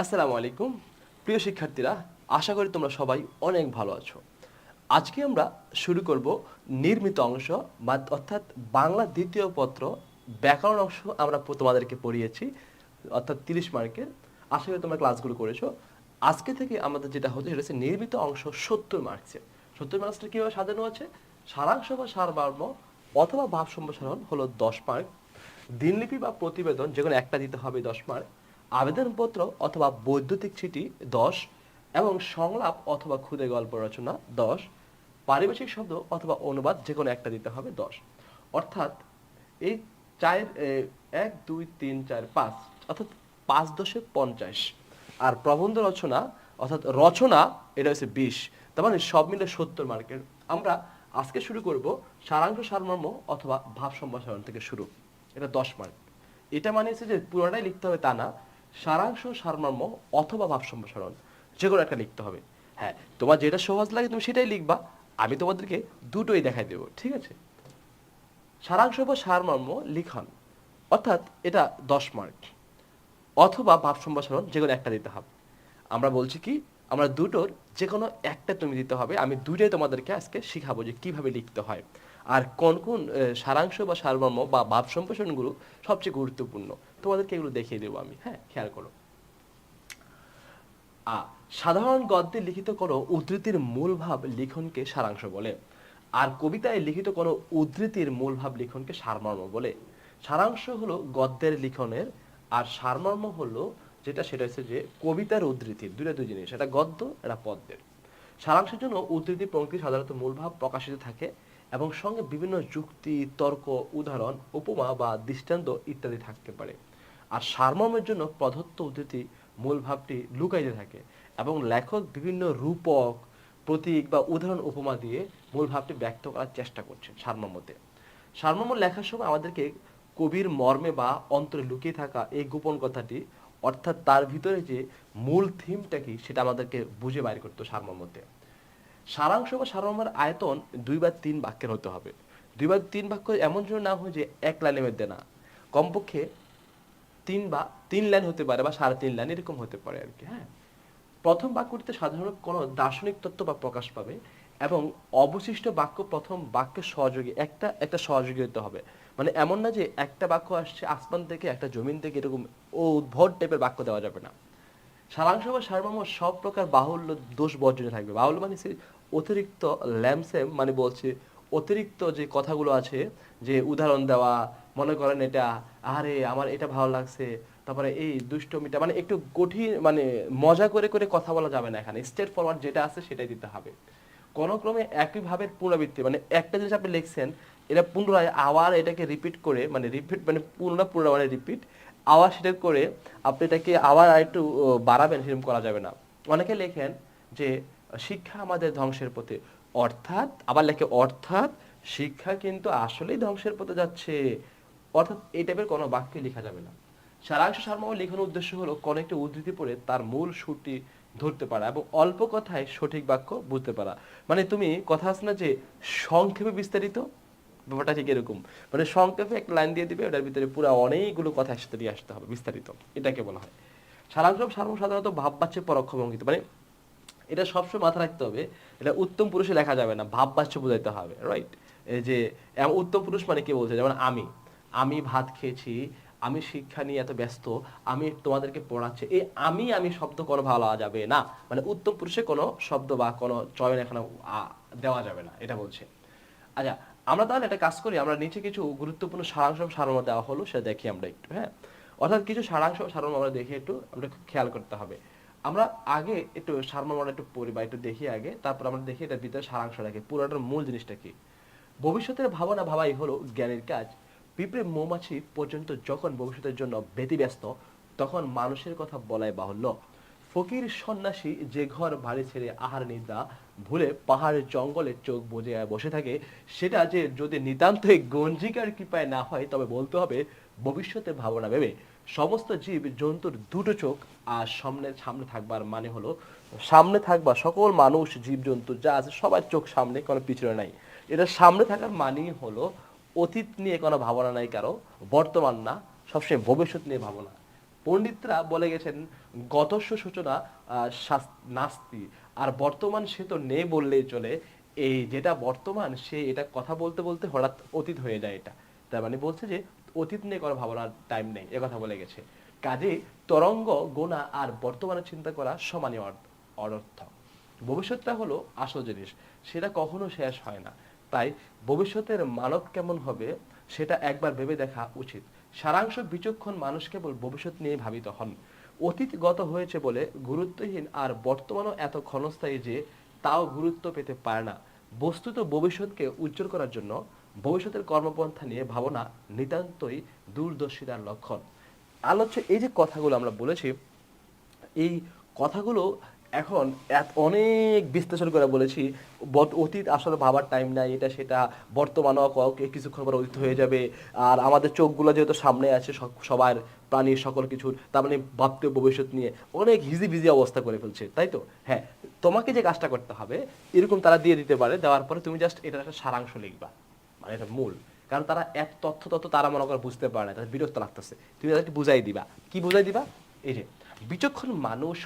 আসসালামু আলাইকুম। প্রিয় শিক্ষার্থীরা, আশা করি তোমরা সবাই অনেক ভালো আছো। আজকে আমরা শুরু করব নির্মিত অংশ বা অর্থাৎ বাংলা দ্বিতীয় পত্র ব্যাকরণ অংশ আমরা তোমাদেরকে পড়িয়েছি, অর্থাৎ তিরিশ মার্কের। আশা করি তোমরা ক্লাসগুলো করেছ। আজকে থেকে আমাদের যেটা হচ্ছে সেটা হচ্ছে নির্মিত অংশ সত্তর মার্কসের সত্তর মার্কসটা কীভাবে সাজানো আছে? সারাংশ বা সারমর্ম অথবা ভাব সম্প্রসারণ হলো দশ মার্ক। দিনলিপি বা প্রতিবেদন যে কোনো একটা দিতে হবে দশ মার্ক। আবেদনপত্র অথবা বৈদ্যুতিক চিঠি দশ এবং সংলাপ অথবা ক্ষুদে গল্প রচনা দশ, পারিভাষিক শব্দ অথবা অনুবাদ যে কোনো একটা দিতে হবে দশ। অর্থাৎ এই চার এক, দুই, তিন, চার, পাঁচ, অর্থাৎ পাঁচ দশে পঞ্চাশ। আর প্রবন্ধ রচনা, অর্থাৎ রচনা, এটা হচ্ছে বিশ। তার মানে সব মিলে সত্তর মার্কের। আমরা আজকে শুরু করব সারাংশ সারমর্ম অথবা ভাব সম্ভাষণ থেকে শুরু। এটা দশ মার্ক। এটা মানে হচ্ছে যে পুরোটাই লিখতে হবে তা না। সারাংশ, সারমর্ম অথবা ভাব সম্প্রসারণ যে কোনো একটা লিখতে হবে। হ্যাঁ তোমার যেটা সহজ লাগে তুমি সেটাই লিখবা, আমি তোমাদেরকে দুটোই দেখাই দেবো, ঠিক আছে? সারাংশ বা সারমর্ম লিখন, অর্থাৎ এটা দশ মার্ক অথবা ভাব সম্প্রসারণ যে কোনো একটা দিতে হবে। আমরা বলছি কি আমরা দুটোর যে কোনো একটা তুমি দিতে হবে। আমি দুইটাই তোমাদেরকে আজকে শিখাবো যে কীভাবে লিখতে হয়। আর কোন কোন সারাংশ বা সারমর্ম বা ভাব সম্প্রসারণগুলো সবচেয়ে গুরুত্বপূর্ণ। তোমাদেরকে এগুলো দেখিয়ে দেবো আমি হ্যাঁ? খেয়াল করো। আ, সাধারণ গদ্যে লিখিত কোনো উদ্ধৃতির মূল ভাব লিখনকে সারাংশ বলে। আর কবিতায় লিখিত কোনো উদ্ধৃতির মূল ভাব লিখনকে সারমর্ম বলে। সারাংশ হলো গদ্যের লিখনের, আর সারমর্ম হলো যেটা সেটা হচ্ছে যে কবিতার উদ্ধৃতি, দুইটা দুই জিনিস এটা গদ্য এটা পদ্যের সারাংশের জন্য উদ্ধৃতি পঙ্ক্তি সাধারণত মূলভাব প্রকাশিত থাকে এবং সঙ্গে বিভিন্ন যুক্তি, তর্ক, উদাহরণ, উপমা বা দৃষ্টান্ত ইত্যাদি থাকতে পারে। আর সারমর্মের জন্য প্রদত্ত উদ্ধৃতি মূল ভাবটি লুকাইতে থাকে এবং লেখক বিভিন্ন রূপক, প্রতীক বা উদাহরণ, উপমা দিয়ে মূল ভাবটি ব্যক্ত করার চেষ্টা করছেন সারমর্মতে। সারমর্ম লেখার সময় আমাদেরকে কবির মর্মে বা অন্তরে লুকিয়ে থাকা এই গোপন কথাটি অর্থাৎ তার ভিতরে যে মূল থিমটা কি, সেটা আমাদেরকে বুঝে বাইর করতো সারমর্মতে সারাংশ বা সারমর্মের আয়তন দুই বা তিন বাক্যের হতে হবে। দুই বা তিন বাক্য এমন জন্য না হয় যে এক লাইনের মধ্যে না। কমপক্ষে তিন বা তিন লাইন হতে পারে বা সাড়ে তিন লাইন, এরকম হতে পারে আর কি হ্যাঁ। প্রথম বাক্যটিতে সাধারণত কোনো দার্শনিক তত্ত্ব বা প্রকাশ পাবে। এবং অবশিষ্ট বাক্য প্রথম বাক্যের সহযোগী, একটা একটা সহযোগী হতে হবে। মানে এমন না যে একটা বাক্য আসছে আসমান থেকে, একটা জমিন থেকে, এরকম ও উদ্ভট টাইপের বাক্য দেওয়া যাবে না। সারাংশ বা সারমর্ম সব প্রকার বাহুল্য দোষ বর্জনে থাকবে। বাহুল্য মানে অতিরিক্ত ল্যামসেম মানে বলছে অতিরিক্ত যে কথাগুলো আছে, যে উদাহরণ দেওয়া, মনে করেন এটা আরে আমার এটা ভালো লাগছে, তারপরে এই দুষ্টমিটা মানে একটু কঠিন মানে মজা করে করে কথা বলা যাবে না এখানে। স্টেট ফরওয়ার্ড যেটা আছে সেটাই দিতে হবে। কোনো ক্রমে একই ভাবের পুনরাবৃত্তি মানে একটা জিনিস আপনি লিখছেন, এটা পুনরায় আবার এটাকে রিপিট করে মানে রিপিট মানে পুনরা মানে রিপিট আবার সেটা করে আপনি এটাকে আবার একটু বাড়াবেন, সেরকম করা যাবে না। অনেকে লেখেন যে, শিক্ষা আমাদের ধ্বংসের পথে। অর্থাৎ, আবার লেখে, অর্থাৎ শিক্ষা কিন্তু আসলেই ধ্বংসের পথে যাচ্ছে। অর্থাৎ এই টাইপের কোনো বাক্যে লেখা যাবে না। সারাংশ সারমর্ম লেখানোর উদ্দেশ্য হলো কোনো একটি উদ্ধৃতি পড়ে তার মূল সুরটি ধরতে পারা এবং অল্প কথায় সঠিক বাক্য বুঝতে পারা। মানে তুমি কথা আছে না যে সংক্ষেপে বিস্তারিত? ব্যাপারটা ঠিক এরকম। মানে সংক্ষেপে একটা লাইন দিয়ে দিবে, ওটার ভিতরে পুরো অনেকগুলো কথা একসাথে দিয়ে আসতে হবে, বিস্তারিত। এটাকে বলা হয়। সারাংশ সারমর্ম সাধারণত ভাববাচ্যে পরোক্ষ ভঙ্গিতে মানে এটা সবসময় মাথায় রাখতে হবে, এটা উত্তম পুরুষে লেখা যাবে না ভাব বাচ্য বোঝাইতে হবে রাইট এই যে উত্তম পুরুষ মানে কি বলছে? যেমন আমি। আমি ভাত খেয়েছি আমি শিক্ষা নিয়ে এত ব্যস্ত, আমি তোমাদেরকে পড়াচ্ছি, এই আমি আমি শব্দ কোনো ভালো যাবে না। মানে উত্তম পুরুষে কোনো শব্দ বা কোনো চয়ন এখানে দেওয়া যাবে না, এটা বলছে। আচ্ছা আমরা তাহলে একটা কাজ করি, আমরা নিচে কিছু গুরুত্বপূর্ণ সারাংশ সারমর্ম দেওয়া হলো সেটা দেখি আমরা একটু হ্যাঁ? অর্থাৎ কিছু সারাংশ সারমর্ম আমরা দেখে একটু, আমরা খেয়াল করতে হবে। আমরা আগে একটু সারমর্মটা একটু পড়ি বা একটু দেখি আগে, তারপর আমরা দেখি এটার ভিতরে সারাংশটা কি, পুরোটার মূল জিনিসটা কি। ভবিষ্যতের ভাবনা ভাবাই হলো জ্ঞানের কাজ। পিঁপড়ে মৌমাছি পর্যন্ত যখন ভবিষ্যতের জন্য ব্যতিব্যস্ত, তখন মানুষের কথা বলাই বাহুল্য। ফকির সন্ন্যাসী যে ঘর বাড়ি ছেড়ে আহার নিদ্রা, ভুলে পাহাড়ের জঙ্গলে চোখ বুজে বসে থাকে, সেটা যে যদি নিতান্তই গঞ্জিকার কৃপায় না হয়, তবে বলতে হবে, ভবিষ্যতে ভাবনা ভেবে। সমস্ত জীব জন্তুর দুটো চোখ আর সামনে সামনে থাকবার মানে হলো, সামনে থাকবা সকল মানুষ জীবজন্তু যা আছে, সবার চোখ সামনে, কোনো পিছনে নাই। এটা সামনে থাকার মানেই হলো অতীত নিয়ে কোনো ভাবনা নাই কারও, বর্তমান না, সবসময় ভবিষ্যৎ নিয়ে ভাবনা। পণ্ডিতরা বলে গেছেন, গতস্য সূচনা নাস্তি, আর বর্তমান সে তো নেই বললেই চলে। এই যেটা বর্তমান, সে এটা কথা বলতে বলতে হঠাৎ অতীত হয়ে যায় এটা। তার মানে বলছে যে, অতীত নিয়ে কোনো ভাবনার টাইম নেই কথা বলে গেছে। কাজে তরঙ্গ, গোনা আর বর্তমানে চিন্তা করা সমানই অর্থ ভবিষ্যৎটা হলো আসল জিনিস, সেটা কখনো শেষ হয় না। তাই ভবিষ্যতের মানব কেমন হবে সেটা একবার ভেবে দেখা উচিত। সারাংশ বিচক্ষণ মানুষ কেবল ভবিষ্যৎ নিয়ে ভাবিত হন। অতীত গত হয়েছে বলে গুরুত্বহীন আর বর্তমানও এত ক্ষণস্থায়ী যে তাও গুরুত্ব পেতে পারে না। বস্তুত ভবিষ্যৎকে উজ্জ্বল করার জন্য ভবিষ্যতের কর্মপন্থা নিয়ে ভাবনা নিতান্তই দূরদর্শিতার লক্ষণ। আলোচ্য এই যে কথাগুলো আমরা বলেছি, এই কথাগুলো এখন অনেক বিশ্লেষণ করে বলেছি অতীত আসলে ভাবার টাইম নাই, এটা সেটা বর্তমানও ক- কিছুক্ষণ পর অতীত হয়ে যাবে। আর আমাদের চোখগুলো যেহেতু সামনে আছে সবার প্রাণীর সকল কিছুর, তার মানে ভাবতে ভবিষ্যৎ নিয়ে, অনেক হিজি বিজি অবস্থা করে ফেলছে, তাই তো? হ্যাঁ তোমাকে যে কাজটা করতে হবে, এরকম তারা দিয়ে দিতে পারে, দেওয়ার পরে তুমি জাস্ট এটার একটা সারাংশ লিখবা মানে এটা মূল। কারণ তারা এত তথ্য তথ্য তারা মনে করে বুঝতে পারে না, তাদের বিরক্ত লাগতেছে। তুমি তাদেরকে বুঝাই দিবা। কি বুঝাই দিবা? এই যে বিচক্ষণ মানুষ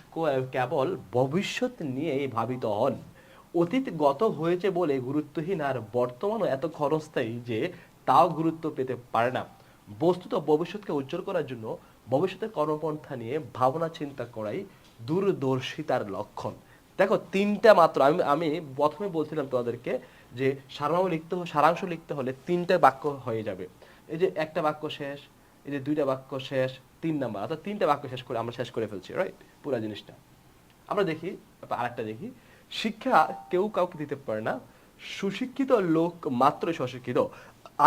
কেবল ভবিষ্যৎ নিয়েই ভাবিত হন। অতীত গত হয়েছে বলে গুরুত্বহীন আর বর্তমানও এত ক্ষণস্থায়ী যে তাও গুরুত্ব পেতে পারে না। বস্তুত ভবিষ্যৎকে উজ্জ্বল করার জন্য ভবিষ্যতের কর্মপন্থা নিয়ে ভাবনা চিন্তা করাই দূরদর্শিতার লক্ষণ। দেখো, তিনটা মাত্র। আমি আমি প্রথমে বলছিলাম তোমাদেরকে যে সারমর্ম লিখতে সারাংশ লিখতে হলে তিনটা বাক্য হয়ে যাবে। এই যে একটা বাক্য শেষ, এই যে দুইটা বাক্য শেষ তিন নাম্বার, অর্থাৎ তিনটা বাক্য শেষ করে, আমরা শেষ করে ফেলছি রাইট পুরো জিনিসটা। আমরা দেখি আরেকটা দেখি, শিক্ষা কেউ কাউকে দিতে পারে না, সুশিক্ষিত লোক মাত্রই স্বশিক্ষিত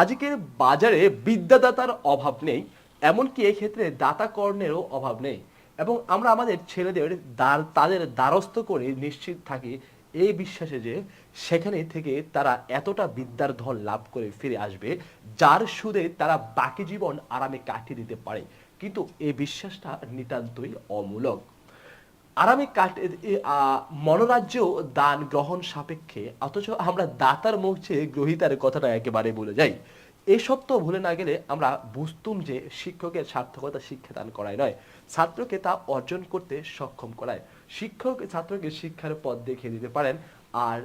আজকের বাজারে বিদ্যাদাতার অভাব নেই, এমনকি এই ক্ষেত্রে দাতা কর্ণেরও অভাব নেই। এবং আমরা আমাদের ছেলেদের দ্বার, তাদের দ্বারস্থ করে নিশ্চিত থাকি এই বিশ্বাসে যে সেখানে থেকে তারা এতটা বিদ্যার ধন লাভ করে ফিরে আসবে, যার সুদে তারা বাকি জীবন আরামে কাটিয়ে দিতে পারে। কিন্তু এই বিশ্বাসটা নিতান্তই অমূলক। আরামে কাট মনোরাজ্য দান গ্রহণ সাপেক্ষে, অথচ আমরা দাতার মুখ চেয়ে গ্রহিতার কথাটা একেবারে বলে যাই। এসব তো ভুলে না গেলে আমরা বুঝতুম যে শিক্ষকের সার্থকতা শিক্ষাদান করায় নয়, ছাত্রকে তা অর্জন করতে সক্ষম করায়। শিক্ষক ছাত্রকে শিক্ষার পথ দেখিয়ে দিতে পারেন আর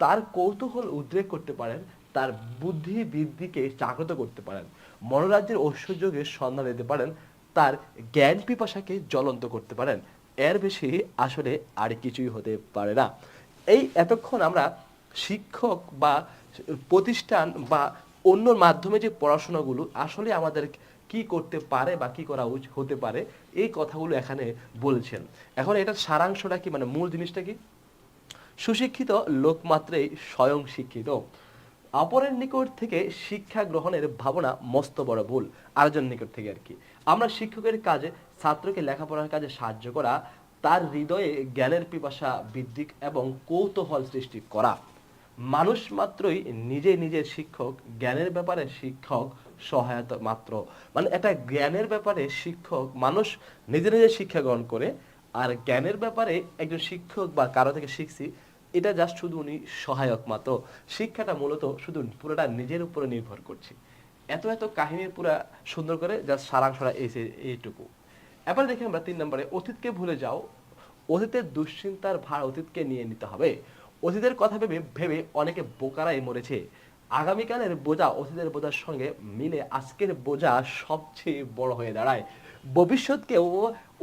তার কৌতূহল উদ্রেক করতে পারেন তার বুদ্ধি বৃদ্ধিকে জাগ্রত করতে পারেন, মনোরাজ্যের ঐশ্বর্যকে সন্ধান দিতে পারেন, তার জ্ঞান পিপাসাকে জ্বলন্ত করতে পারেন। এর বেশি আসলে আর কিছুই হতে পারে না। এই এতক্ষণ আমরা শিক্ষক বা প্রতিষ্ঠান বা অন্য মাধ্যমে যে পড়াশোনাগুলো আসলে আমাদের কি করতে পারে বা কি করা উচিত হতে পারে, এই কথাগুলো এখানে বলছেন। এখন এটার সারাংশটা কি মানে মূল জিনিসটা কি? সুশিক্ষিত লোকমাত্রেই স্বয়ং শিক্ষিত। অপরের নিকট থেকে শিক্ষা গ্রহণের ভাবনা মস্ত বড় ভুল আরেকজন নিকট থেকে আর কি। আমরা শিক্ষকের কাজে, ছাত্রকে লেখাপড়ার কাজে সাহায্য করা, তার হৃদয়ে জ্ঞানের পিপাসা বৃদ্ধি এবং কৌতূহল সৃষ্টি করা। মানুষ মাত্রই নিজে নিজের শিক্ষক, জ্ঞানের ব্যাপারে শিক্ষক সহায়তা মাত্র। মানে একটা জ্ঞানের ব্যাপারে শিক্ষক, মানুষ নিজে নিজে শিক্ষা গ্রহণ করে, আর জ্ঞানের ব্যাপারে একজন শিক্ষক বা কারও থেকে শিখছি এটা জাস্ট শুধু উনি সহায়ক মাত্র শিক্ষাটা মূলত শুধু পুরোটা নিজের উপরে নির্ভর করছে। এত এত কাহিনীর পুরা সুন্দর করে জাস্ট সারাংশটা এসে, এইটুকু। এবার দেখি আমরা তিন নম্বরে, অতীতকে ভুলে যাও, অতীতের দুশ্চিন্তার ভার অতীতকে নিয়ে নিতে হবে। অতীতের কথা ভেবে ভেবে অনেকে বোকারাই মরেছে। আগামীকালের বোঝা অতীতের বোঝার সঙ্গে মিলে আজকের বোঝা সবচেয়ে বড় হয়ে দাঁড়ায়। ভবিষ্যৎকেও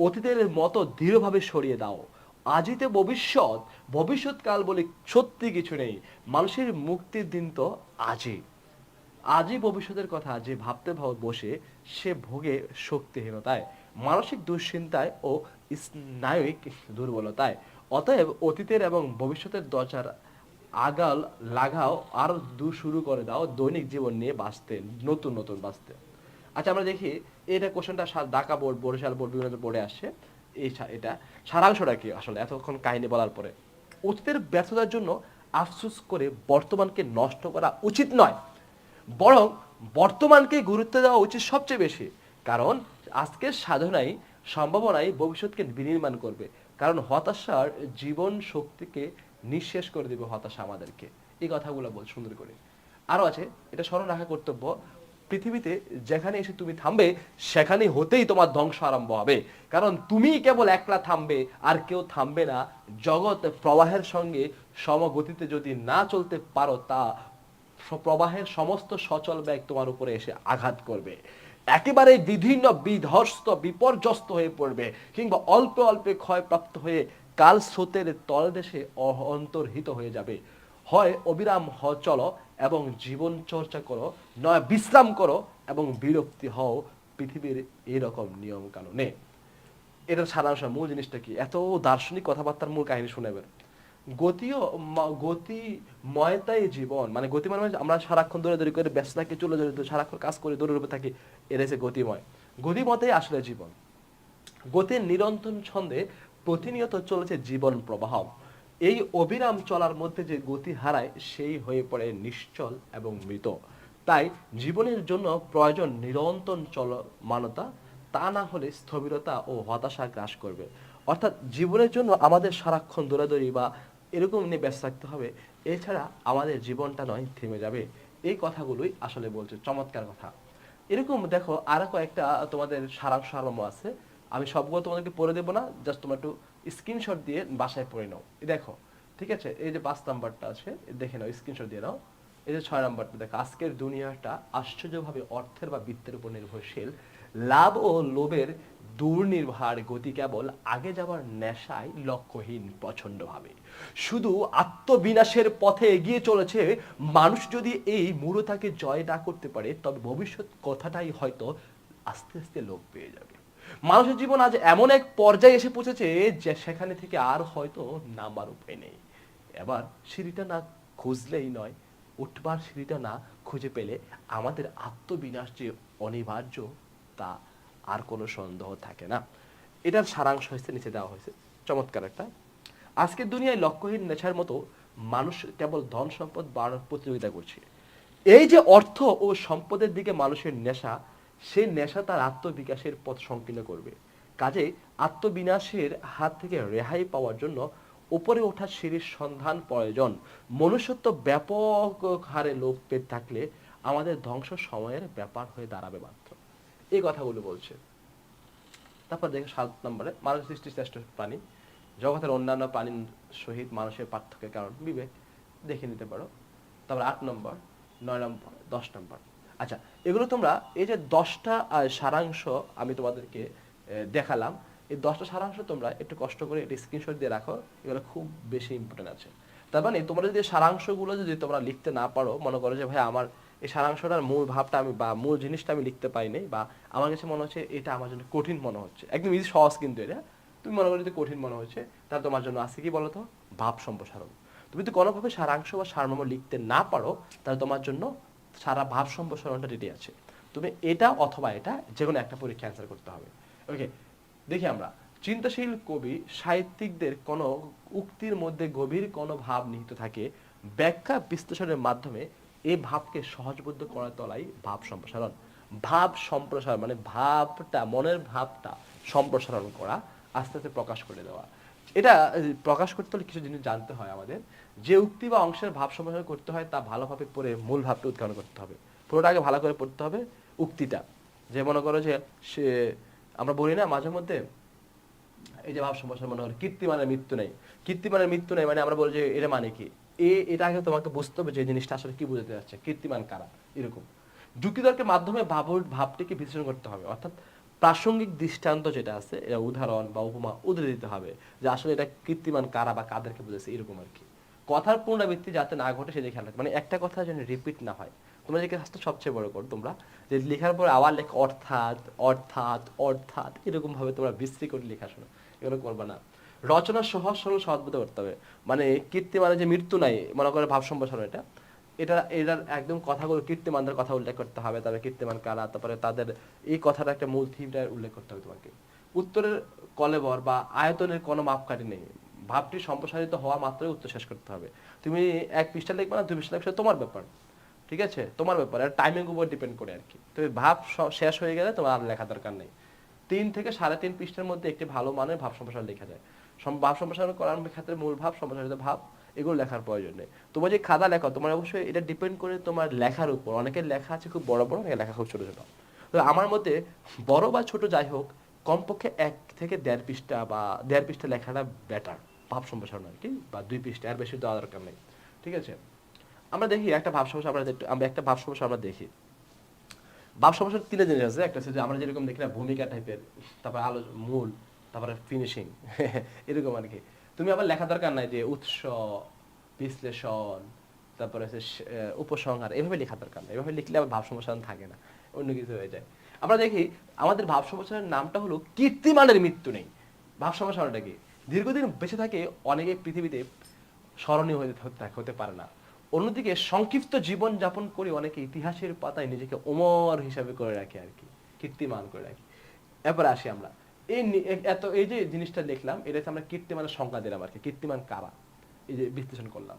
অতীতের মতো দৃঢ়ভাবে সরিয়ে দাও। আজিতে ভবিষ্যৎ, ভবিষ্যৎকাল বলে সত্যি কিছু নেই। মানুষের মুক্তির দিন তো আজই। আজই ভবিষ্যতের কথা যে ভাবতে ভাব বসে, সে ভোগে শক্তিহীনতায়, মানসিক দুশ্চিন্তায় ও স্নায়ুিক দুর্বলতায়। অতএব অতীতের এবং ভবিষ্যতের দরজার আগাল লাগাও আর দু শুরু করে দাও দৈনিক জীবন নিয়ে বাঁচতে, নতুন নতুন বাঁচতে। আচ্ছা আমরা দেখি, এটা কোশ্চেনটা ঢাকা বোর্ড, বরিশাল বোর্ড, বিভিন্ন বোর্ডে আসছে। এই এটা সারাংশটা কি আসলে এতক্ষণ কাহিনী বলার পরে? অতীতের ব্যর্থতার জন্য আফসোস করে বর্তমানকে নষ্ট করা উচিত নয়। বরং বর্তমানকে গুরুত্ব দেওয়া উচিত সবচেয়ে বেশি। কারণ আজকের সাধনাই সম্ভাবনাই ভবিষ্যৎকে বিনির্মাণ করবে। কারণ হতাশার জীবন শক্তিকে নিঃশেষ করে দেবে হতাশা আমাদেরকে। এই কথাগুলো বল সুন্দর করে। আরও আছে, এটা স্মরণ রাখা কর্তব্য। পৃথিবীতে যেখানে এসে তুমি থামবে সেখানে হতেই তোমার ধ্বংস আরম্ভ হবে। কারণ তুমি কেবল একলা থামবে, আর কেউ থামবে না। জগৎ প্রবাহের সঙ্গে সমগতিতে যদি না চলতে পারো, তা প্রবাহের সমস্ত সচল ব্যাগ তোমার উপরে এসে আঘাত করবে। একেবারে বিভিন্ন বিধ্বস্ত, বিপর্যস্ত হয়ে পড়বে, কিংবা অল্প অল্পে ক্ষয়প্রাপ্ত হয়ে কাল স্রোতের তলদেশে অন্তর্হিত হয়ে যাবে। হয় অবিরাম হ চলো এবং জীবন চর্চা করো, নয়, বিশ্রাম করো এবং বিরক্তি হও পৃথিবীর এরকম নিয়ম কানুনে এটার সারাংশ মূল জিনিসটা কি? এত দার্শনিক কথাবার্তার মূল কাহিনী শুনেবেন গতিও ম- গতি ময়তাই জীবন। মানে গতি মানে আমরা সারাক্ষণ দৌড়ে দৌড়ি করে ব্যস্ত থাকি, চলে দৌড়ে সারাক্ষণ কাজ করে দৌড়ে উপরে থাকি এটা হচ্ছে গতিময়। গতিমতেই আসলে জীবন। গতির নিরন্তর ছন্দে প্রতিনিয়ত চলেছে জীবন প্রবাহ। এই অবিরাম চলার মধ্যে যে গতি হারায়, সেই হয়ে পড়ে নিশ্চল এবং মৃত। তাই জীবনের জন্য প্রয়োজন নিরন্তর চলমানতা, তা না হলে স্থবিরতা ও হতাশা গ্রাস করবে। অর্থাৎ জীবনের জন্য আমাদের সারাক্ষণ দৌড়াদৌড়ি বা এরকম নিয়ে ব্যস্ত থাকতে হবে, এছাড়া আমাদের জীবনটা নয়, থেমে যাবে। এই কথাগুলোই আসলে বলছে চমৎকার কথা। এরকম দেখো আরও কয়েকটা তোমাদের সারাংশ সারমর্ম আছে। আমি সবগুলো তোমাদেরকে পড়ে দেবো না জাস্ট তোমরা একটু স্ক্রিনশট দিয়ে বাসায় পড়ে নাও। দেখো, ঠিক আছে? এই যে পাঁচ নাম্বারটা আছে দেখে নাও, স্ক্রিনশট দিয়ে নাও। এই যে ছয় নাম্বারটা, দেখো, আজকের দুনিয়াটা আশ্চর্যভাবে অর্থের বা বৃত্তের উপর নির্ভরশীল। লাভ ও লোভের দুর্নির্ভার গতি কেবল আগে যাওয়ার নেশায় লক্ষ্যহীন প্রচন্ডভাবে শুধু আত্মবিনাশের পথে এগিয়ে চলেছে, মানুষ যদি এই মূঢ়তাকে জয় না করতে পারে, তবে ভবিষ্যৎ কথাটাই হয়তো আস্তে আস্তে লোপ পেয়ে যাবে। মানুষের জীবন আজ এমন এক পর্যায়ে এসে পৌঁছেছে যে সেখানে থেকে আর হয়তো নামার উপায় নেই। এবার সিঁড়িটা না খুঁজলেই নয়, উঠবার সিঁড়িটা না খুঁজে পেলে আমাদের আত্মবিনাশ যে অনিবার্য, তা আর কোনো সন্দেহ থাকে না। এটার সারাংশ হয়েছে, নিচে দেওয়া হয়েছে। চমৎকার একটা। আজকের দুনিয়ায় লক্ষ্যহীন নেশার মতো মানুষ কেবল ধন সম্পদ বাড়ানোর প্রতিযোগিতা করছে। এই যে অর্থ ও সম্পদের দিকে মানুষের নেশা সেই নেশা তার আত্মবিকাশের পথ সংকীর্ণ করবে। কাজে আত্মবিনাশের হাত থেকে রেহাই পাওয়ার জন্য উপরে ওঠা সিঁড়ির সন্ধান প্রয়োজন। মনুষ্যত্ব ব্যাপক হারে লোপ পেতে থাকলে আমাদের ধ্বংস সময়ের ব্যাপার হয়ে দাঁড়াবে মাত্র। এই কথাগুলো বলছে। তারপর দেখে সাত নম্বরে, মানুষ সৃষ্টি শ্রেষ্ঠ প্রাণী। জগতের অন্যান্য প্রাণীর সহিত মানুষের পার্থক্যের কারণ বিবেক। দেখে নিতে পারো। তারপর আট নম্বর, নয় নম্বর, দশ নম্বর। আচ্ছা এগুলো তোমরা এই যে দশটা সারাংশ আমি তোমাদেরকে দেখালাম। এই দশটা সারাংশ তোমরা একটু কষ্ট করে একটি স্ক্রিনশট দিয়ে রাখো, এগুলো খুব বেশি ইম্পর্টেন্ট আছে। তার মানে তোমরা যদি সারাংশগুলো যদি তোমরা লিখতে না পারো, মনে করো যে, ভাই, আমার এই সারাংশটার মূল ভাবটা আমি বা মূল জিনিসটা আমি লিখতে পাইনি বা আমার কাছে মনে হচ্ছে এটা আমার জন্য কঠিন মনে হচ্ছে একদম ইজি সহজ কিন্তু এটা। তুমি মনে করো যদি কঠিন মনে হচ্ছে তাহলে তোমার জন্য আছে কি বলো তো ভাব সম্প্রসারণ তুমি যদি কোনোভাবে সারাংশ বা সারমর্ম লিখতে না পারো, তাহলে তোমার জন্য সারা ভাব সম্প্রসারণটা রেডি আছে। তুমি এটা অথবা এটা যে কোনো একটা পরীক্ষা অ্যান্সার করতে হবে। ওকে দেখি আমরা। চিন্তাশীল কবি সাহিত্যিকদের কোনো উক্তির মধ্যে গভীর কোনো ভাব নিহিত থাকে, ব্যাখ্যা বিশ্লেষণের মাধ্যমে এই ভাবকে সহজবোধ্য করার তলাই ভাব সম্প্রসারণ। ভাব সম্প্রসারণ মানে ভাবটা, মনের ভাবটা সম্প্রসারণ করা, আস্তে আস্তে প্রকাশ করে দেওয়া। এটা প্রকাশ করতে হলে কিছু জিনিস জানতে হয় আমাদের। যে উক্তি বা অংশের ভাব সম্প্রসারণ করতে হয় তা ভালোভাবে পড়ে মূল ভাবটা উৎখান করতে হবে। পুরোটা আগে ভালো করে পড়তে হবে উক্তিটা। যে মনে করো যে সে, আমরা বলি না মাঝে মধ্যে, এই যে ভাব সম্প্রসারণ মনে হলো কীর্তিমানের মৃত্যু নেই। কীর্তিমানের মৃত্যু নেই মানে আমরা বলি যে এটা মানে কি? এ, এটা আগে তোমাকে বুঝতে হবে যে জিনিসটা আসলে কি বুঝাতে যাচ্ছে। কীর্তিমান কারা? এরকম। যুক্তিতর্কের মাধ্যমে ভাব ভাবটিকে বিশ্লেষণ করতে হবে। অর্থাৎ প্রাসঙ্গিক দৃষ্টান্ত যেটা আছে, এটা উদাহরণ বা উপমা উদাহরণ দিতে হবে যে আসলে এটা কীর্তিমান কারা বা কাদেরকে বুঝেছে এরকম আর কি। কথার পুনরাবৃত্তি যাতে না ঘটে, সেদিকে খেয়াল রাখবে মানে একটা কথা যেন রিপিট না হয়। তোমরা যে কাজটা সবচেয়ে বড় করো তোমরা, যে লেখার পর আবার লেখা, অর্থাৎ অর্থাৎ অর্থাৎ এরকম ভাবে তোমরা বিশ্রী করে লেখা শোনো। এগুলো করবে না। রচনা সহজ সরল সহজবোধ করতে হবে। মানে কীর্তি মানে যে মৃত্যু নাই, মনে করে ভাব সম্প্রসারণ এটা। এটা, এটার একদম কথাগুলো কীর্তিমানদের কথা উল্লেখ করতে হবে। তারপরে কীর্তিমান কারা, তারপরে তাদের এই কথাটা একটা মূল থিমটা উল্লেখ করতে হবে তোমাকে। উত্তরের কলেবর বা আয়তনের কোনো মাপকাঠি নেই। ভাবটি সম্প্রসারিত হওয়া মাত্রই উত্তর শেষ করতে হবে। তুমি এক পৃষ্ঠা লিখবে না, দুই পৃষ্ঠা লিখবে তোমার ব্যাপার। ঠিক আছে? তোমার ব্যাপার, আর টাইমিং উপর ডিপেন্ড করে আর কি। তুমি ভাব শেষ হয়ে গেলে তোমার আর লেখা দরকার নেই। তিন থেকে সাড়ে তিন পৃষ্ঠার মধ্যে একটি ভালো মানের ভাব সম্প্রসারণ লেখা যায়। ভাব সম্প্রসারণ করার ক্ষেত্রে মূল ভাব, সম্প্রসারিত ভাব, এগুলো লেখার প্রয়োজন নেই। তোমার যে খাতা লেখা, তোমার অবশ্যই এটা ডিপেন্ড করে তোমার লেখার উপর। অনেকের লেখা আছে খুব বড় বড়, অনেকের লেখা খুব ছোট ছোট। তো আমার মতে বড় বা ছোট যাই হোক, কমপক্ষে এক থেকে দেড় পৃষ্ঠা বা দেড় পৃষ্ঠা লেখাটা বেটার ভাব সম্প্রসারণ আর কি, বা দুই পৃষ্ঠা এর বেশি দেওয়া দরকার নেই, ঠিক আছে? আমরা দেখি, একটা ভাব সমস্যা আমরা আমরা একটা ভাব সমস্যা আমরা দেখি। ভাব সমস্যার তিনটা জিনিস আছে, একটা হচ্ছে যে আমরা যেরকম দেখি না, ভূমিকা টাইপের তারপর আলো, মূল, তারপরে ফিনিশিং এরকম আর কি। তুমি আবার লেখা দরকার নাই যে উৎস, বিশ্লেষণ, তারপরে হচ্ছে উপসংহার, এভাবে লেখা দরকার নাই, এভাবে লিখলে আবার ভাব সমস্যায়ন থাকে না, অন্য কিছু হয়ে যায়। আমরা দেখি, আমাদের ভাব সমস্যার নামটা হলো কীর্তিমানের মৃত্যু নেই। ভাব সমস্যাটা কি? দীর্ঘদিন বেঁচে থাকে, অনেকে পৃথিবীতে স্মরণীয় হয়ে হতে- পারে না। অন্যদিকে সংক্ষিপ্ত জীবন যাপন করে অনেকে ইতিহাসের পাতায় নিজেকে অমর হিসাবে করে রাখে আর কি, কীর্তিমান করে রাখি। এরপর আসি আমরা। এই এত এই যে জিনিসটা দেখলাম, এটা হচ্ছে আমরা কীর্তিমানের সংজ্ঞা দিলাম আর কি, কীর্তিমান কারা? এই যে বিশ্লেষণ করলাম।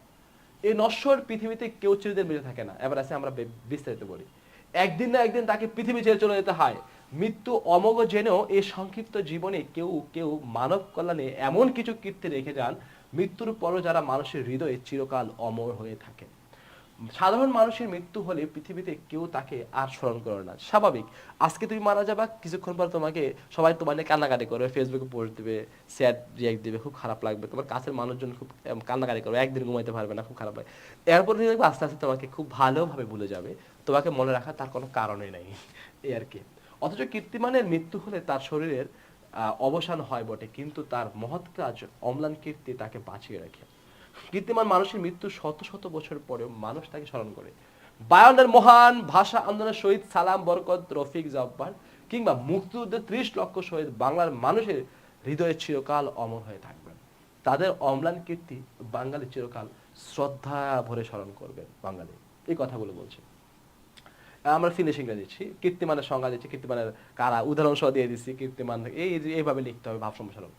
এই নশ্বর পৃথিবীতে কেউ চিরদিন বেঁচে থাকে না। এবার আছে আমরা বিস্তারিত বলি। একদিন না একদিন তাকে পৃথিবী ছেড়ে চলে যেতে হয়। মৃত্যু অমোঘ জেনেও এই সংক্ষিপ্ত জীবনে কেউ কেউ মানব কল্যাণে এমন কিছু কীর্তি রেখে যান, মৃত্যুর পরও যারা মানুষের হৃদয়ে চিরকাল অমর হয়ে থাকে। সাধারণ মানুষের মৃত্যু হলে পৃথিবীতে কেউ তাকে আর স্মরণ করে না। স্বাভাবিক। আজকে তুমি মারা যাবা, কিছুক্ষণ পর তোমাকে সবাই তোমার নিয়ে কান্নাকাটি করবে ফেসবুকে পোস্ট দিবে স্যাড রিয়াক্ট দিবে, খুব খারাপ লাগবে। তোমার কাছের মানুষজন খুব কান্নাকাটি করবে, একদিন ঘুমাইতে পারবে না, খুব খারাপ লাগে এরপর দেখবে আস্তে আস্তে তোমাকে খুব ভালোভাবে ভুলে যাবে। তোমাকে মনে রাখার তার কোনো কারণই নেই। এই আর কি। অথচ কীর্তিমানের মৃত্যু হলে তার শরীরের অবসান হয় বটে, কিন্তু তার মহৎ কাজ অম্লান কীর্তি তাকে বাঁচিয়ে রাখে। কীর্তিমান মানুষের মৃত্যু শত শত বছর পরেও মানুষ তাকে স্মরণ করে। বায়ানের মহান ভাষা আন্দোলনের শহীদ সালাম বরকত রফিক জব্বার কিংবা মুক্তিযুদ্ধের ত্রিশ লক্ষ শহীদ বাংলার মানুষের হৃদয়ে চিরকাল অমর হয়ে থাকবেন। তাদের অম্লান কীর্তি বাঙালি চিরকাল শ্রদ্ধা ভরে স্মরণ করবেন বাঙালি। এই কথাগুলো বলছে। আমরা ফিনিশিংটা দিচ্ছি, কীর্তিমানের সংজ্ঞা দিচ্ছি, কীর্তিমানের কারা উদাহরণ সহ দিয়ে দিচ্ছি, কীর্তিমান, এই এইভাবে লিখতে হবে ভাব সম্প্রসারণ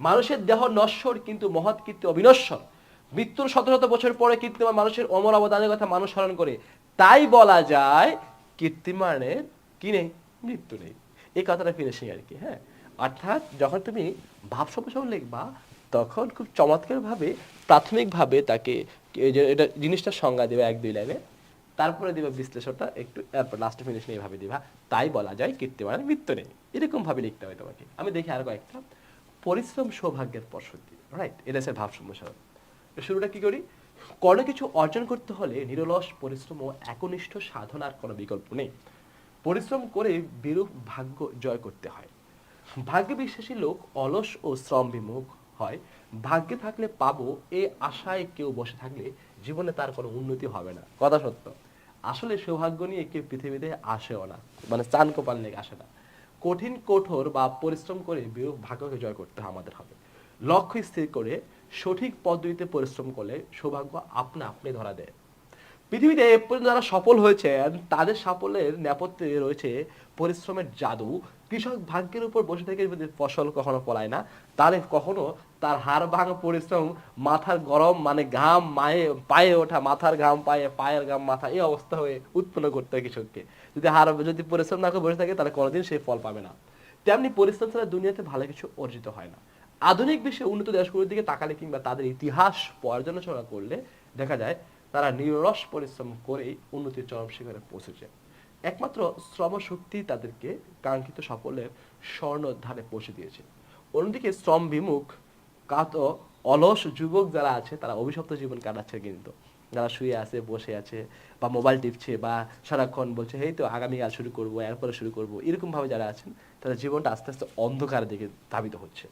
মানুষের দেহ নশ্বর কিন্তু মহৎ কীর্তি অবিনশ্বর। মৃত্যুর শত শত বছর পরে কীর্তিমান মানুষের অমর অবদানের কথা মানুষ স্মরণ করে। তাই বলা যায়, কীর্তিমানের কি নেই? মৃত্যু নেই। এই কথাটা ফিনিশিং আর কি হ্যাঁ? অর্থাৎ যখন তুমি ভাব সম্প্রসারণ লিখবা, তখন খুব চমৎকারভাবে, প্রাথমিকভাবে তাকে এটা জিনিসটার সংজ্ঞা দেবে এক দুই লাইনে। তারপরে দিবা বিশ্লেষণটা, একটু এরপর লাস্টে ফিনিশ নিয়ে ভাবে দিবা। তাই বলা যায় কীর্তিমানের মৃত্যু নেই। এরকম ভাবে লিখতে হয় তোমাকে। আমি দেখি আর কয়েকটা। পরিশ্রম সৌভাগ্যের পদ্ধতি রাইট এটা হচ্ছে ভাব সম্প্রসারণ শুরুটা কি করি? কোনো কিছু অর্জন করতে হলে নিরলস পরিশ্রম ও একনিষ্ঠ সাধনার কোনো বিকল্প নেই। পরিশ্রম করে বিরূপ ভাগ্য জয় করতে হয়। ভাগ্যে বিশ্বাসী লোক অলস ও শ্রম বিমুখ হয়। ভাগ্যে থাকলে পাবো এ আশায় কেউ বসে থাকলে জীবনে তার কোনো উন্নতি হবে না। কথা সত্য। আসলে সৌভাগ্য নিয়ে কেউ পৃথিবীতে আসেও না। মানে চান কোপাল লেগে আসে না। কঠিন, কঠোর বা পরিশ্রম করে বিরূপ ভাগ্যকে জয় করতে আমাদের হবে। লক্ষ্য স্থির করে সঠিক পদ্ধতিতে পরিশ্রম করলে সৌভাগ্য আপনা আপনি ধরা দেয়। পৃথিবীতে এ পর্যন্ত যারা সফল হয়েছেন, তাদের সাফল্যের নেপথ্যে রয়েছে পরিশ্রমের জাদু কৃষক ভাগ্যের উপর বসে থেকে যদি ফসল কখনো ফলায় না, তাহলে কখনো তার হাড় ভাঙা পরিশ্রম, মাথার গরম মানে ঘাম মায়ে, পায়ে ওঠা, মাথার ঘাম পায়ে, পায়ের ঘাম মাথা, এই অবস্থা হয়ে উৎপন্ন করতে হয় কৃষককে। যদি হাড়, যদি পরিশ্রম না করে বসে থাকে, তাহলে কোনোদিন সে ফল পাবে না। তেমনি পরিশ্রম ছাড়া দুনিয়াতে ভালো কিছু অর্জিত হয় না। আধুনিক বিশ্বে উন্নত দেশগুলোর দিকে তাকালে কিংবা তাদের ইতিহাস পর্যালোচনা করলে দেখা যায়, তারা নিরস পরিশ্রম করেই উন্নতির চরম শিখরে পৌঁছেছে। একমাত্র শ্রম শক্তি তাদেরকে কাঙ্ক্ষিত সাফল্যের স্বর্ণ ধারে পৌঁছে দিয়েছে। অন্যদিকে শ্রম বিমুখ, কাত অলস যুবক যারা আছে, তারা অভিশপ্ত জীবন কাটাচ্ছে কিন্তু। যারা শুয়ে আছে, বসে আছে, বা মোবাইল টিপছে, বা সারাক্ষণ বলছে এই তো, আগামীকাল শুরু করব, এরপরে শুরু করব। এরকমভাবে যারা আছেন, তাদের জীবনটা আস্তে আস্তে অন্ধকারের দিকে ধাবিত হচ্ছে।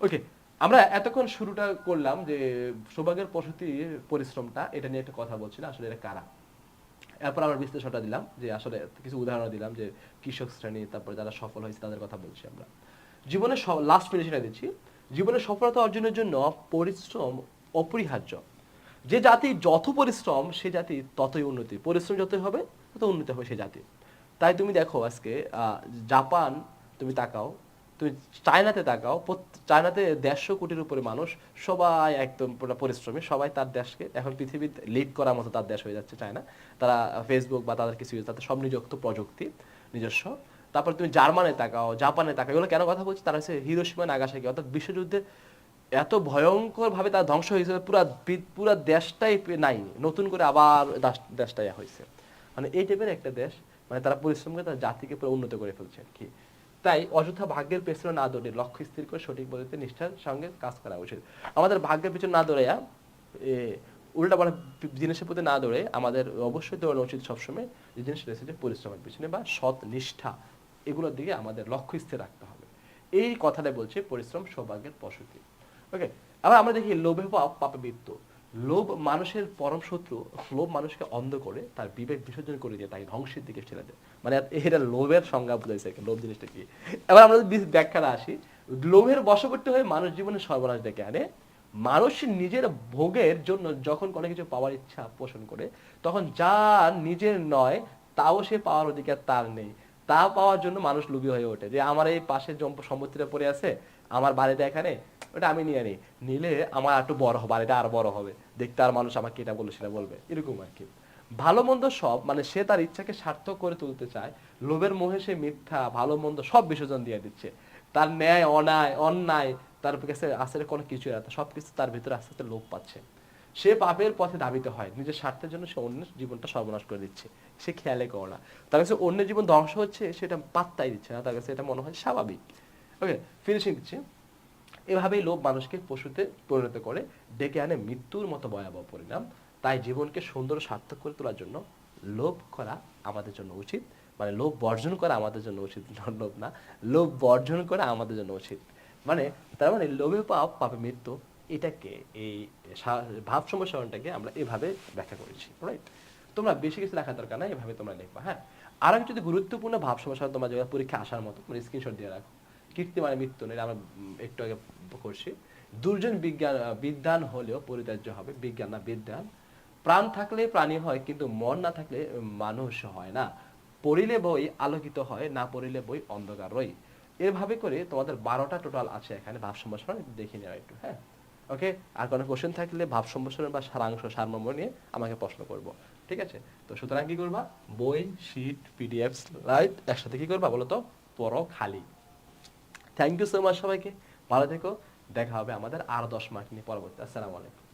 ওকে, আমরা এতক্ষণ শুরুটা করলাম যে সৌভাগ্যের প্রসূতি, পরিশ্রমটা, এটা নিয়ে একটা কথা বলছি না আসলে এটা কারা? এরপর আমরা বিশ্লেষণটা দিলাম যে আসলে কিছু উদাহরণ দিলাম যে কৃষক শ্রেণি, তারপর যারা সফল হয়েছে তাদের কথা বলছি আমরা। জীবনে লাস্ট ফিনিশিংটা দিচ্ছি। জীবনে সফলতা অর্জনের জন্য পরিশ্রম অপরিহার্য। যে জাতি যত পরিশ্রম, সে জাতি ততই উন্নতি। পরিশ্রম যতই হবে, তত উন্নতি হবে সে জাতি। তাই তুমি দেখো আজকে জাপান তুমি তাকাও তুমি চায়নাতে তাকাও চায়নাতে দেড়শো কোটির উপরে মানুষ সবাই একদম পরিশ্রমী, সবাই তার দেশকে, এখন পৃথিবীর লিড করার মতো তার দেশ হয়ে যাচ্ছে চায়না। তারা ফেসবুক বা তাদের কিছু তাদের সব নিযুক্ত প্রযুক্তি, নিজস্ব। তারপর তুমি জার্মানে তাকাও, জাপানে তাকাও, এগুলো কেন কথা বলছি? তারা হচ্ছে হিরোসীমা নাগাসাকি, অর্থাৎ বিশ্বযুদ্ধে এত ভয়ঙ্কর ভাবে তার ধ্বংস হয়েছে পুরা পুরা দেশটাই নাই, নতুন করে আবার দাস- দেশটা হয়েছে। মানে এই টাইপের একটা দেশ মানে তারা পরিশ্রম করে তার জাতিকে পুরো উন্নত করে ফেলছে আর কি। তাই অযথা ভাগ্যের পেছনে না দৌড়ে লক্ষ্য স্থির করে সঠিক পদ্ধতিতে নিষ্ঠার সঙ্গে কাজ করা উচিত। আমাদের ভাগ্যের পিছনে না দৌড়াইয়া উল্টা পাল্টা জিনিসের প্রতি না দৌড়ে আমাদের অবশ্যই দৌড়ানো উচিত সবসময় যে জিনিস রয়েছে পরিশ্রমের পিছনে বা সৎ নিষ্ঠা, এগুলোর দিকে আমাদের লক্ষ্য স্থির রাখতে হবে। এই কথাটা বলছে পরিশ্রম সৌভাগ্যের প্রসূতি। ওকে, আবার আমরা দেখি লোভে পাপ মৃত্যু। লোভ মানুষের পরম শত্রু, লোভ মানুষকে অন্ধ করে তার বিবেক বিসর্জন করে দিয়ে তাকে ধ্বংসের দিকে ঠেলে দেয়। মানে এটা লোভের সংজ্ঞা বুঝাইছে লোভ জিনিসটা কি? এবার আমরা যদি ব্যাখ্যাটা আসি, লোভের বশবর্তী হয়ে মানুষ জীবনে সর্বনাশ ডেকে আনে। মানুষ নিজের ভোগের জন্য যখন কোনো কিছু পাওয়ার ইচ্ছা পোষণ করে, তখন যা নিজের নয়, তাও সে পাওয়ার অধিকার তার নেই। তা পাওয়ার জন্য মানুষ লুবি হয়ে ওঠে যে, আমার এই পাশে সম্পত্তিটা পড়ে আছে, আমার বাড়িটা এখানে ওটা আমি নিয়ে নিই। নিলে আমার একটু বড় হবে বাড়িটা আরও বড় হবে। দেখতে আর মানুষ আমাকে এটা বলল, সেটা বলবে। এরকম আর কি। ভালো মন্দ সব মানে সে তার ইচ্ছাকে সার্থক করে তুলতে চায়। লোভের মোহে সে মিথ্যা, ভালো মন্দ সব বিসর্জন দিয়ে দিচ্ছে। তার ন্যায়, অন্যায় অন্যায়, তার কাছে আসলে কোনো কিছু না। সব কিছু তার ভিতরে আস্তে আস্তে লোভ পাচ্ছে। সে পাপের পথে ধাবিত হয়। নিজের স্বার্থের জন্য সে অন্যের জীবনটা সর্বনাশ করে দিচ্ছে। সে খেয়ালে করে না। তার কাছে অন্যের জীবন ধ্বংস হচ্ছে, সেটা পাত্তাই দিচ্ছে না। তার কাছে এটা মনে হয় স্বাভাবিক। ওকে ফিনিশিং দিচ্ছে। এভাবেই লোভ মানুষকে পশুতে পরিণত করে, ডেকে আনে মৃত্যুর মতো ভয়াবহ পরিণাম। তাই জীবনকে সুন্দর সার্থক করে তোলার জন্য লোভ করা আমাদের জন্য উচিত। মানে লোভ বর্জন করা আমাদের জন্য উচিত লোভ না, লোভ বর্জন করা আমাদের জন্য উচিত। মানে তার মানে লোভে পাপ, পাপে মৃত্যু, এটাকে এই ভাব সম্প্রসারণটাকে আমরা এভাবে ব্যাখ্যা করেছি রাইট তোমরা বেশি কিছু লেখার দরকার নাই, এভাবে তোমরা লিখবা হ্যাঁ? আরও কিছু যদি গুরুত্বপূর্ণ ভাব সম্প্রসারণ তোমার পরীক্ষা আসার মতো স্ক্রিনশট দিয়ে রাখো। কীর্তি মানে মৃত্যু নেই আমরা একটু আগে করছি। দুর্জন বিজ্ঞান বিদ্যান হলেও পরিত্যাজ্য হবে। বিজ্ঞান না বিদ্যান প্রাণ থাকলে প্রাণী হয়, কিন্তু মন না থাকলে মানুষ হয় না। পড়িলে বই আলোকিত হয়, না পড়িলে বই অন্ধকার রই। এভাবে করে তোমাদের বারোটা টোটাল আছে এখানে, ভাব সম্ভাষণ দেখে নেওয়া একটু হ্যাঁ? ওকে আর কোনো কোশ্চেন থাকলে ভাব সম্ভাষণ বা সারাংশ, সারমর্ম নিয়ে আমাকে প্রশ্ন করব। ঠিক আছে? তো সুতরাং কি করবা? বই শিট পিডিএফ রাইট একসাথে কি করবা বলো তো পড়ো খালি। থ্যাংক ইউ সো মাচ সবাইকে। ভালো থেকো। দেখা হবে আমাদের আরও দশ মার্ক নিয়ে পরবর্তী। আসসালামু আলাইকুম।